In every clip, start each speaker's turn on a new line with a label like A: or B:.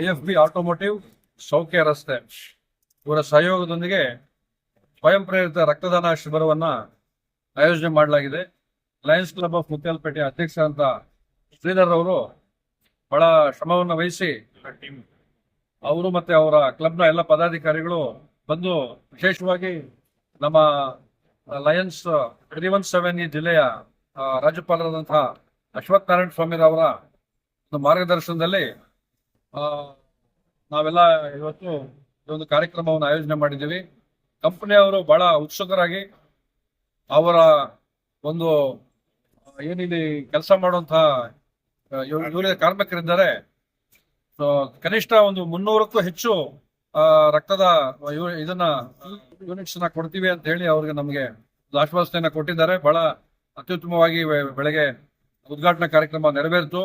A: I F B automotive ಸೌಖ್ಯ ರಸ್ತೆ. ಇವರ ಸಹಯೋಗದೊಂದಿಗೆ ಸ್ವಯಂ ಪ್ರೇರಿತ ರಕ್ತದಾನ ಶಿಬಿರವನ್ನ ಆಯೋಜನೆ ಮಾಡಲಾಗಿದೆ. ಲಯನ್ಸ್ ಕ್ಲಬ್ ಆಫ್ ಮುತ್ಯಾಲಪೇಟೆ ಅಧ್ಯಕ್ಷ ಅಂತ ಶ್ರೀಧರ್ ಅವರು ಬಹಳ ಶ್ರಮವನ್ನು ವಹಿಸಿ ಅವರು ಮತ್ತೆ ಅವರ ಕ್ಲಬ್ನ ಎಲ್ಲ ಪದಾಧಿಕಾರಿಗಳು ಬಂದು ವಿಶೇಷವಾಗಿ ನಮ್ಮ ಲಯನ್ಸ್ ತ್ರೀ ಒನ್ ಸೆವೆನ್ ಈ ಜಿಲ್ಲೆಯ ರಾಜ್ಯಪಾಲರಾದಂತಹ ಅಶ್ವತ್ಥನಾರಾಯಣ ಸ್ವಾಮಿರವರ ಮಾರ್ಗದರ್ಶನದಲ್ಲಿ ನಾವೆಲ್ಲ ಇವತ್ತು ಈ ಒಂದು ಕಾರ್ಯಕ್ರಮವನ್ನು ಆಯೋಜನೆ ಮಾಡಿದ್ದೀವಿ. ಕಂಪನಿಯವರು ಬಹಳ ಉತ್ಸುಕರಾಗಿ ಅವರ ಒಂದು ಏನಿಲ್ಲಿ ಕೆಲಸ ಮಾಡುವಂತಹ ಇವರಿಗೆ ಕಾರ್ಮಿಕರಿದ್ದಾರೆ. ಕನಿಷ್ಠ ಒಂದು ಮುನ್ನೂರಕ್ಕೂ ಹೆಚ್ಚು ರಕ್ತದ ಇದನ್ನ ಯೂನಿಟ್ಸ್ನ ಕೊಡ್ತೀವಿ ಅಂತ ಹೇಳಿ ಅವ್ರಿಗೆ ನಮಗೆ ಆಶ್ವಾಸನೆಯನ್ನ ಕೊಟ್ಟಿದ್ದಾರೆ. ಬಹಳ ಅತ್ಯುತ್ತಮವಾಗಿ ಬೆಳಗ್ಗೆ ಉದ್ಘಾಟನಾ ಕಾರ್ಯಕ್ರಮ ನೆರವೇರಿತು.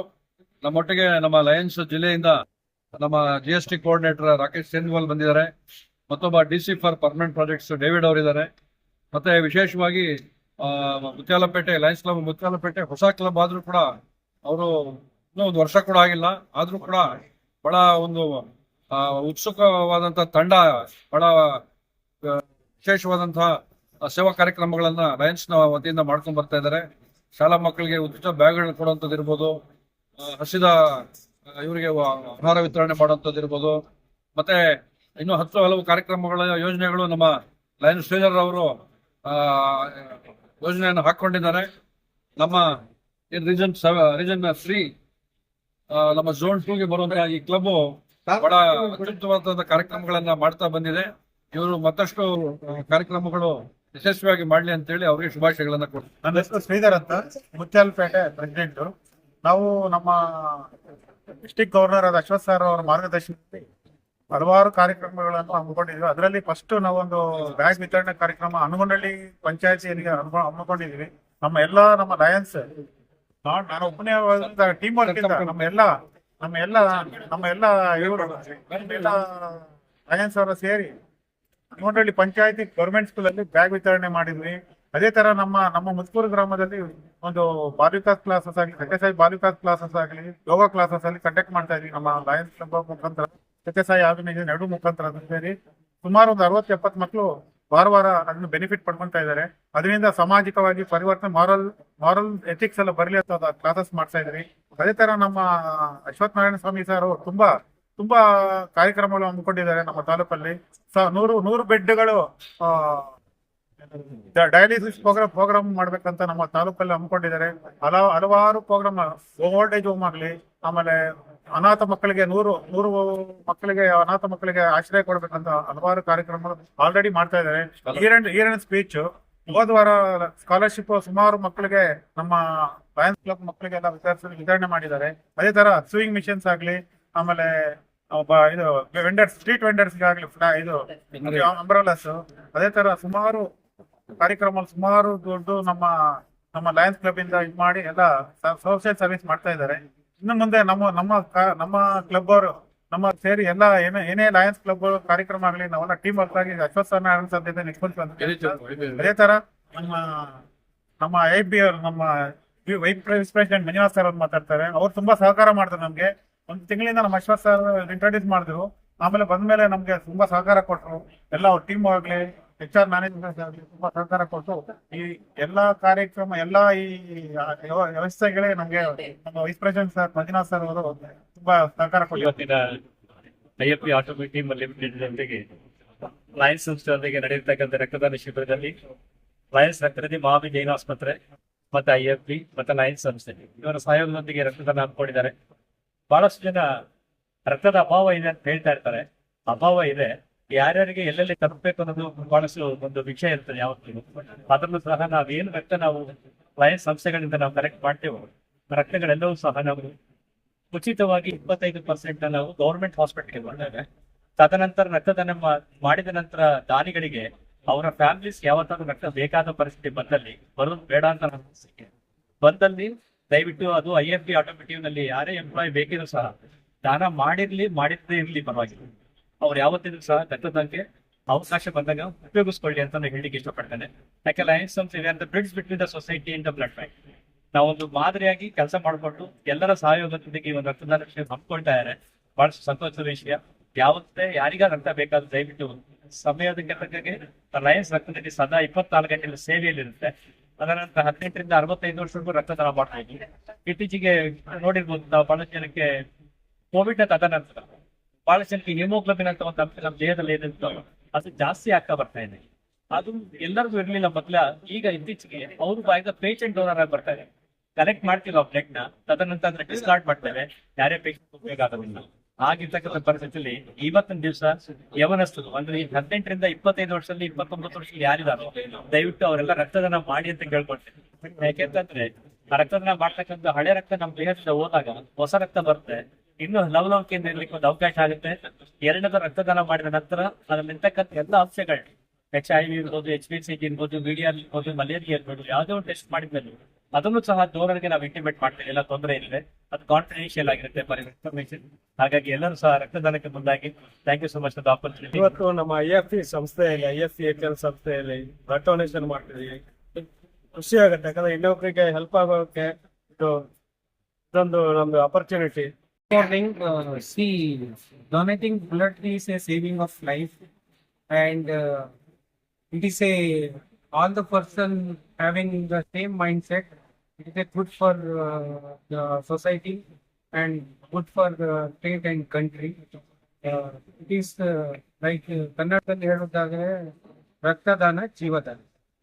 A: ನಮ್ಮೊಟ್ಟಿಗೆ ನಮ್ಮ ಲಯನ್ಸ್ ಜಿಲ್ಲೆಯಿಂದ ನಮ್ಮ G S T coordinator Rakesh Senwal ಬಂದಿದ್ದಾರೆ. ಮತ್ತೊಬ್ಬ D C for permanent projects David ಅವರಿದ್ದಾರೆ. ಮತ್ತೆ ವಿಶೇಷವಾಗಿ ಮುತ್ಯಾಲಪೇಟೆ ಲಯನ್ಸ್ ಕ್ಲಬ್ ಮುತ್ಯಾಲಪೇಟೆ ಹೊಸ ಕ್ಲಬ್ ಆದರೂ ಕೂಡ ಅವರು ಇನ್ನೂ ಒಂದು ವರ್ಷ ಕೂಡ ಆಗಿಲ್ಲ. ಆದ್ರೂ ಕೂಡ ಬಹಳ ಒಂದು ಉತ್ಸುಕವಾದಂಥ ತಂಡ, ಬಹಳ ವಿಶೇಷವಾದಂತಹ ಸೇವಾ ಕಾರ್ಯಕ್ರಮಗಳನ್ನ ನ ವತಿಯಿಂದ ಮಾಡ್ಕೊಂಡ್ ಬರ್ತಾ ಇದ್ದಾರೆ. ಶಾಲಾ ಮಕ್ಕಳಿಗೆ ಉಚಿತ ಬ್ಯಾಗ್ಗಳನ್ನ ಕೊಡುವಂಥದ್ದು ಇರ್ಬೋದು. ಹಸಿದ ಇವರಿಗೆ ಆಹಾರ ವಿತರಣೆ ಮಾಡುವಂಥದ್ದು ಇರ್ಬೋದು. ಮತ್ತೆ ಇನ್ನು ಹತ್ತು ಹಲವು ಕಾರ್ಯಕ್ರಮಗಳ ಯೋಜನೆಗಳು ನಮ್ಮ ಲೈನ್ ಶ್ರೀಧರ್ ಅವರು ಯೋಜನೆಯನ್ನು ಹಾಕೊಂಡಿದ್ದಾರೆ ನಮ್ಮ ರೀಜನ್ ರೀಜನ್ ತ್ರೀ ನಮ್ಮ ಝೋನ್ ಟೂಗೆ ಬರುವಂತಹ ಈ ಕ್ಲಬ್ ಬಹಳ ಅತ್ಯುತ್ತಮವಾದ ಕಾರ್ಯಕ್ರಮಗಳನ್ನ ಮಾಡ್ತಾ ಬಂದಿದೆ. ಇವರು ಮತ್ತಷ್ಟು ಕಾರ್ಯಕ್ರಮಗಳು ಯಶಸ್ವಿಯಾಗಿ ಮಾಡ್ಲಿ ಅಂತ ಹೇಳಿ ಅವರಿಗೆ ಶುಭಾಶಯಗಳನ್ನ ಕೊಡ್ತಾರೆ
B: ನನ್ನ ಹೆಸರು ಶ್ರೀಧರ್ ಅಂತ, ಮುತ್ಯಾಲ್ಪೇಟೆ ಪ್ರೆಸಿಡೆಂಟ್ ನಾವು ನಮ್ಮ ಡಿಸ್ಟಿಕ್ ಗವರ್ನರ್ ಆದ ಅಶ್ವಥ್ ಸರ್ ಅವರ ಮಾರ್ಗದರ್ಶನದಲ್ಲಿ ಹಲವಾರು ಕಾರ್ಯಕ್ರಮಗಳನ್ನು ಹಮ್ಮಿಕೊಂಡಿದ್ವಿ ಅದರಲ್ಲಿ ಫಸ್ಟ್ ನಾವೊಂದು ಬ್ಯಾಗ್ ವಿತರಣೆ ಕಾರ್ಯಕ್ರಮ ಹನುಮನಹಳ್ಳಿ ಪಂಚಾಯತಿಯಲ್ಲಿ ಹಮ್ಮಿಕೊ- ಹಮ್ಮಿಕೊಂಡಿದ್ವಿ ನಮ್ಮ ಎಲ್ಲ, ನಮ್ಮ ಲಯನ್ಸ್ ನಾನು ಒಬ್ಬನೇ ಟೀಮ್ ವರ್ಕ್ ಇಂದ ನಮ್ಮ ಎಲ್ಲ ನಮ್ಮ ಎಲ್ಲ ನಮ್ಮ ಎಲ್ಲ ಲಯನ್ಸ್ ಅವರ ಸೇರಿ ಹನುಮನಹಳ್ಳಿ ಪಂಚಾಯತಿ ಗೌರ್ಮೆಂಟ್ ಸ್ಕೂಲಲ್ಲಿ ಬ್ಯಾಗ್ ವಿತರಣೆ ಮಾಡಿದ್ವಿ. ಅದೇ ತರ ನಮ್ಮ ನಮ್ಮ ಮುತ್ಕೂರು ಗ್ರಾಮದಲ್ಲಿ ಒಂದು ಬಾಲಿಕಾಸ್ ಕ್ಲಾಸಸ್ ಆಗಲಿ ಸತ್ಯಸಾಯಿ ಬಾಲಿಕಾಸ್ ಕ್ಲಾಸಸ್ ಆಗಲಿ, ಯೋಗ ಕ್ಲಾಸಸ್ ಅಲ್ಲಿ ಕಂಡಕ್ಟ್ ಮಾಡ್ತಾ ಇದ್ವಿ. ನಮ್ಮ ಲಯನ್ಸ್ ಕ್ಲಬ್ ಮುಖಾಂತರ ಸತ್ಯಸಾಯಿ ಆರ್ಗನೈಸೇಷನ್ ಎರಡು ಮುಖಾಂತರ ಸೇರಿ ಸುಮಾರು ಒಂದು ಅರವತ್ತು ಎಪ್ಪತ್ತು ಮಕ್ಕಳು ವಾರ ವಾರ ಅದನ್ನು ಬೆನಿಫಿಟ್ ಪಡ್ಕೊಂತಾ ಇದ್ದಾರೆ ಅದರಿಂದ ಸಾಮಾಜಿಕವಾಗಿ ಪರಿವರ್ತನೆ ಮಾರಲ್ ಮಾರಲ್ ಎಥಿಕ್ಸ್ ಎಲ್ಲ ಬರಲಿ ಅಂತ ಕ್ಲಾಸಸ್ ಮಾಡ್ತಾ ಇದ್ರಿ. ಅದೇ ತರ ನಮ್ಮ ಅಶ್ವಥ್ ನಾರಾಯಣ ಸ್ವಾಮಿ ಸರ್ ತುಂಬಾ ತುಂಬಾ ಕಾರ್ಯಕ್ರಮಗಳು ಹಮ್ಮಿಕೊಂಡಿದ್ದಾರೆ ನಮ್ಮ ತಾಲೂಕಲ್ಲಿ. ನೂರು ನೂರು ಬೆಡ್ಗಳು ಡಯಾಲಿಸಿಸ್ ಪ್ರೋಗ್ರಾಮ್ ಪ್ರೋಗ್ರಾಮ್ ಮಾಡ್ಬೇಕಂತ ನಮ್ಮ ತಾಲೂಕಲ್ಲಿ ಹಮ್ಮಿಕೊಂಡಿದ್ದಾರೆ. ಹಲವು ಹಲವಾರು ಪ್ರೋಗ್ರಾಮ್ ಓಲ್ಡ್ ಏಜ್ ಹೋಮ್ ಆಗ್ಲಿ ಆಮೇಲೆ ಅನಾಥ ಮಕ್ಕಳಿಗೆ ನೂರು ನೂರು ಮಕ್ಕಳಿಗೆ ಅನಾಥ ಮಕ್ಕಳಿಗೆ ಆಶ್ರಯ ಕೊಡ್ಬೇಕಂತ ಹಲವಾರು ಕಾರ್ಯಕ್ರಮಗಳು ಆಲ್ರೆಡಿ ಮಾಡ್ತಾ ಇದ್ದಾರೆ. ಈರನ್ ಈರನ್ ಸ್ಪೀಚ್ ಹೋದ ವಾರ ಸ್ಕಾಲರ್ಶಿಪ್ ಸುಮಾರು ಮಕ್ಕಳಿಗೆ ನಮ್ಮ ಲಯನ್ಸ್ ಕ್ಲಬ್ ಮಕ್ಕಳಿಗೆಲ್ಲ ವಿತರಿಸಿ ವಿತರಣೆ ಮಾಡಿದ್ದಾರೆ. ಅದೇ ತರ ಸ್ವಿಂಗ್ ಮಿಷನ್ಸ್ ಆಗ್ಲಿ ಆಮೇಲೆ ಒಬ್ಬ ಇದು ವೆಂಡರ್ಸ್ ಸ್ಟ್ರೀಟ್ ವೆಂಡರ್ಸ್ ಆಗ್ಲಿ ಇದು ಅಂಬ್ರಲಾಸ್ ಅದೇ ತರ ಸುಮಾರು ಕಾರ್ಯಕ್ರಮ ಸುಮಾರು ದುಡ್ಡು ನಮ್ಮ ನಮ್ಮ ಲಯನ್ಸ್ ಕ್ಲಬ್ ಇಂದ ಇದು ಮಾಡಿ ಎಲ್ಲ ಸೋಷಿಯಲ್ ಸರ್ವಿಸ್ ಮಾಡ್ತಾ ಇದ್ದಾರೆ. ಇನ್ನು ಮುಂದೆ ನಮ್ಮ ನಮ್ಮ ನಮ್ಮ ಕ್ಲಬ್ ಅವರು ನಮ್ಮ ಸೇರಿ ಎಲ್ಲ ಏನೇ ಏನೇ ಲಯನ್ಸ್ ಕ್ಲಬ್ ಕಾರ್ಯಕ್ರಮ ಆಗಲಿ ನಾವೆಲ್ಲ ಟೀಮ್ ವರ್ಕ್ ಆಗಿ ಅಶ್ವಥ್ ಸರ್ ನಾರಾಯಣ ಸರ್ ಜೊತೆ ನಿಂತ್ಕೊಂಡು ಅದೇ ತರ ನಮ್ಮ ನಮ್ಮ ಐ ಬಿ ಅವರು ನಮ್ಮ ವೈಸ್ ಪ್ರೆಸಿಡೆಂಟ್ ಮಂಜುನಾಥ್ ಸರ್ ಅವ್ರು ಮಾತಾಡ್ತಾರೆ. ಅವ್ರು ತುಂಬಾ ಸಹಕಾರ ಮಾಡ್ತಾರೆ ನಮ್ಗೆ. ಒಂದು ತಿಂಗಳಿಂದ ನಮ್ಮ ಅಶ್ವಥ್ ಸರ್ ಇಂಟ್ರೊಡ್ಯೂಸ್ ಮಾಡಿದ್ರು. ಆಮೇಲೆ ಬಂದ್ಮೇಲೆ ನಮ್ಗೆ ತುಂಬಾ ಸಹಕಾರ ಕೊಟ್ರು. ಎಲ್ಲ ಅವ್ರ ಟೀಮ್ ಆಗ್ಲಿ ಎಚ್ ಆರ್ ಮ್ಯಾನೇಜ್ಮೆಂಟ್ ತುಂಬಾ ಸಹಕಾರ ಕೊಟ್ಟು ಈ ಎಲ್ಲಾ ಕಾರ್ಯಕ್ರಮ, ಎಲ್ಲಾ ಈ ವ್ಯವ- ವ್ಯವಸ್ಥೆಗಳೇ ನಮ್ಗೆ ನಮ್ಮ vice president sir Manjunath sir ಅವರು ತುಂಬಾ ಸಹಕಾರ ಕೊಟ್ಟಿದ್ದಾರೆ.
C: ಇವತ್ತಿನ ಲಿಮಿಟೆಡ್ ಲಯನ್ಸ್ ಸಂಸ್ಥೆಯೊಂದಿಗೆ ನಡೆಯತಕ್ಕಂಥ ರಕ್ತದಾನ ಶಿಬಿರದಲ್ಲಿ ಲಯನ್ಸ್ ರಕ್ತದಲ್ಲಿ ಮಾಮಿ ಜೈನ ಆಸ್ಪತ್ರೆ ಮತ್ತೆ ಐಎಫ್ಪಿ ಮತ್ತೆ ಲಯನ್ಸ್ ಸಂಸ್ಥೆ ಇವರ ಸಹಯೋಗದೊಂದಿಗೆ ರಕ್ತದಾನ ಹಾಕೊಂಡಿದ್ದಾರೆ ಬಹಳಷ್ಟು ಜನ ರಕ್ತದ ಅಭಾವ ಇದೆ ಅಂತ ಹೇಳ್ತಾ ಇರ್ತಾರೆ. ಅಭಾವ ಇದೆ. ಯಾರ್ಯಾರಿಗೆ ಎಲ್ಲೆಲ್ಲಿ ತಲುಪಬೇಕು ಅನ್ನೋದು ಬಹಳಷ್ಟು ಒಂದು ವಿಷಯ ಇರ್ತದೆ ಯಾವತ್ತೂ. ಅದನ್ನು ಸಹ ನಾವೇನು ರಕ್ತ ನಾವು ಲಯನ್ಸ್ ಸಂಸ್ಥೆಗಳಿಂದ ನಾವು ಕರೆಕ್ಟ್ ಮಾಡ್ತೇವೋ ರಕ್ತಗಳೆಲ್ಲವೂ ಸಹ ನಾವು ಉಚಿತವಾಗಿ ಇಪ್ಪತ್ತೈದು ಪರ್ಸೆಂಟ್ ನಾವು ಗೌರ್ಮೆಂಟ್ ಹಾಸ್ಪಿಟಲ್ಗೆ ಕೊಡ್ತೇವೆ. ತದನಂತರ ರಕ್ತದಾನ ಮಾಡಿದ ನಂತರ ದಾನಿಗಳಿಗೆ ಅವರ ಫ್ಯಾಮಿಲೀಸ್ ಯಾವತ್ತಾದ್ರೂ ರಕ್ತ ಬೇಕಾದ ಪರಿಸ್ಥಿತಿ ಬಂದಲ್ಲಿ, ಬರೋದು ಬೇಡ ಅಂತ ಅನಿಸಿಕೆ. ಬಂದಲ್ಲಿ ದಯವಿಟ್ಟು ಅದು ಐ ಎಫ್ ಬಿ ಆಟೋಮೇಟಿವ್ನಲ್ಲಿ ಯಾರೇ ಎಂಪ್ಲಾಯ್ ಬೇಕಿದ್ರು ಸಹ, ದಾನ ಮಾಡಿರ್ಲಿ, ಮಾಡಿದ್ದೇ ಇರ್ಲಿ ಪರವಾಗಿಲ್ಲ. ಅವ್ರು ಯಾವತ್ತಿದ್ರು ಸಹ ದತ್ತದಂಗೆ ಅವಕಾಶ ಬಂದಾಗ ಉಪಯೋಗಿಸ್ಕೊಳ್ಳಿ ಅಂತ ನಾನು ಹೇಳಿಕ್ಕೆ ಇಷ್ಟಪಡ್ತೇನೆ. ಯಾಕೆ ಲಯನ್ಸ್ ಸಂಸ್ಥೆ ಇದೆ ಅಂತ bridge between the society and the blood bank ನಾವೊಂದು ಮಾದರಿಯಾಗಿ ಕೆಲಸ ಮಾಡಿಕೊಂಡು ಎಲ್ಲರ ಸಹಯೋಗದೊಂದಿಗೆ ಒಂದು ರಕ್ತದಾನ ವಿಷಯ ಹಮ್ಮಿಕೊಳ್ತಾ ಇದ್ದಾರೆ. ಬಹಳ ಸಂತೋಷದ ವಿಷಯ. ಯಾವತ್ತೇ ಯಾರಿಗ ರಕ್ತ ಬೇಕಾದ್ರೂ ದಯವಿಟ್ಟು ಸಮಯದ ಕೆಲಸಕ್ಕೆ ಲಯನ್ಸ್ ರಕ್ತದಲ್ಲಿ ಸದಾ ಇಪ್ಪತ್ನಾಲ್ಕು ಗಂಟೆಗಳ ಸೇವೆಯಲ್ಲಿರುತ್ತೆ. ಅದರ ನಂತರ ಹದಿನೆಂಟರಿಂದ ಅರವತ್ತೈದು ವರ್ಷವರೆಗೂ ರಕ್ತದಾನ ಮಾಡ್ತಾ ಇದ್ದೀವಿ. ಇತ್ತೀಚೆಗೆ ನೋಡಿರ್ಬೋದು ನಾವು ಬಹಳ ಜನಕ್ಕೆ ಕೋವಿಡ್ನ ತದನಂತರ ಬಹಳ ಜನಕ್ಕೆ ಹಿಮೋಗ್ಲೋಬಿನ್ ಅಂತ ಒಂದು ಅಂಶ ನಮ್ಮ ದೇಹದಲ್ಲಿ ಏನಿತ್ತು ಅದು ಜಾಸ್ತಿ ಆಗ್ತಾ ಬರ್ತಾ ಇದೆ. ಅದು ಎಲ್ಲರಿಗೂ ಇರಲಿಲ್ಲ ಮೊದ್ಲ, ಈಗ ಇತ್ತೀಚೆಗೆ ಅವರು ಬಾಯ್ದ ಪೇಷಂಟ್ ಡೋನರ್ ಆಗಿ ಬರ್ತಾರೆ ಕಲೆಕ್ಟ್ ಮಾಡ್ತೀವಿ ಆ ಬ್ಲಡ್ನ, ತದನಂತರ ಡಿಸ್ಕಾರ್ಡ್ ಮಾಡ್ತೇವೆ ಯಾರೇ ಪೇಷಂಟ್ ಉಪಯೋಗ ಆಗಿರ್ತಕ್ಕಂಥ ಪರಿಸ್ಥಿತಿಯಲ್ಲಿ ಇವತ್ತಿನ ದಿವಸ ಯವನಸ್ಥರು, ಅಂದ್ರೆ ಹದಿನೆಂಟರಿಂದ ಇಪ್ಪತ್ತೈದು ವರ್ಷದಲ್ಲಿ, ಇಪ್ಪತ್ತೊಂಬತ್ತು ವರ್ಷದಲ್ಲಿ ಯಾರಿದಾರೋ, ದಯವಿಟ್ಟು ಅವರೆಲ್ಲ ರಕ್ತದಾನ ಮಾಡಿ ಅಂತ ಕೇಳ್ಕೊಳ್ತೇನೆ ಯಾಕೆಂತಂದ್ರೆ ರಕ್ತದಾನ ಮಾಡ್ತಕ್ಕಂಥ ಹಳೆ ರಕ್ತ ನಮ್ಮ ದೇಹದಿಂದ ಹೋದಾಗ ಹೊಸ ರಕ್ತ ಬರುತ್ತೆ. ಇನ್ನು ಲವ್ ಇರ್ಲಿಕ್ಕೆ ಒಂದು ಅವಕಾಶ ಆಗುತ್ತೆ. ಎರಡನೇದು ರಕ್ತದಾನ ಮಾಡಿದ ನಂತರ ಅದ್ರಲ್ಲಿ ಇರ್ತಕ್ಕಂಥ ಎಲ್ಲ ಅಂಶಗಳು ಎಚ್ ಐ ವಿ ಇರ್ಬೋದು ಎಚ್ ಬಿ ಸಿ ಇರ್ಬೋದು ಮೀಡಿಯಾ ಇರ್ಬೋದು, ಮಲೇರಿಯಾ ಇರ್ಬೋದು, ಯಾವುದೇ ಒಂದು ಟೆಸ್ಟ್ ಮಾಡಿದ್ಮೇಲೆ ಅದನ್ನು ಸಹ ಡೋನರ್ಗೆ ನಾವು ಇಂಟಿಮೇಟ್ ಮಾಡ್ತೇವೆ. ಎಲ್ಲ ತೊಂದರೆ ಇಲ್ಲದೆ ಅದು ಕಾನ್ಫಿಡೆನ್ಷಿಯಲ್ ಆಗಿರುತ್ತೆ ಫಾರ್ ಇನ್ಫಾರ್ಮೇಶನ್ ಹಾಗಾಗಿ ಎಲ್ಲರೂ ಸಹ ರಕ್ತದಾನಕ್ಕೆ ಮುಂದಾಗಿ. Thank you so much for opportunity
D: ಇವತ್ತು ನಮ್ಮ ಐ ಎಫ್ ಇ ಸಂಸ್ಥೆಯಲ್ಲಿ ಐ ಎಫ್ ಎಚ್ ಎಲ್ ಸಂಸ್ಥೆಯಲ್ಲಿ ಬ್ಲಡ್ ಡೊನೇಷನ್ ಮಾಡ್ತಿದೀವಿ ಖುಷಿ ಆಗುತ್ತೆ. ಯಾಕಂದ್ರೆ ಇನ್ನೊಬ್ಬರಿಗೆ ಹೆಲ್ಪ್ ಆಗೋಕೆ ಇದು ಇದೊಂದು ನಮ್ದು opportunity
E: morning, uh, see, donating blood is a saving of life, and uh, it is a all the person having the same mindset. It is a good for uh, the society and good for the state and country. Uh, it is uh, like uh, ಕನ್ನಡದಲ್ಲಿ ಹೇಳುವುದಾದ್ರೆ ರಕ್ತದಾನ ಜೀವದಾನ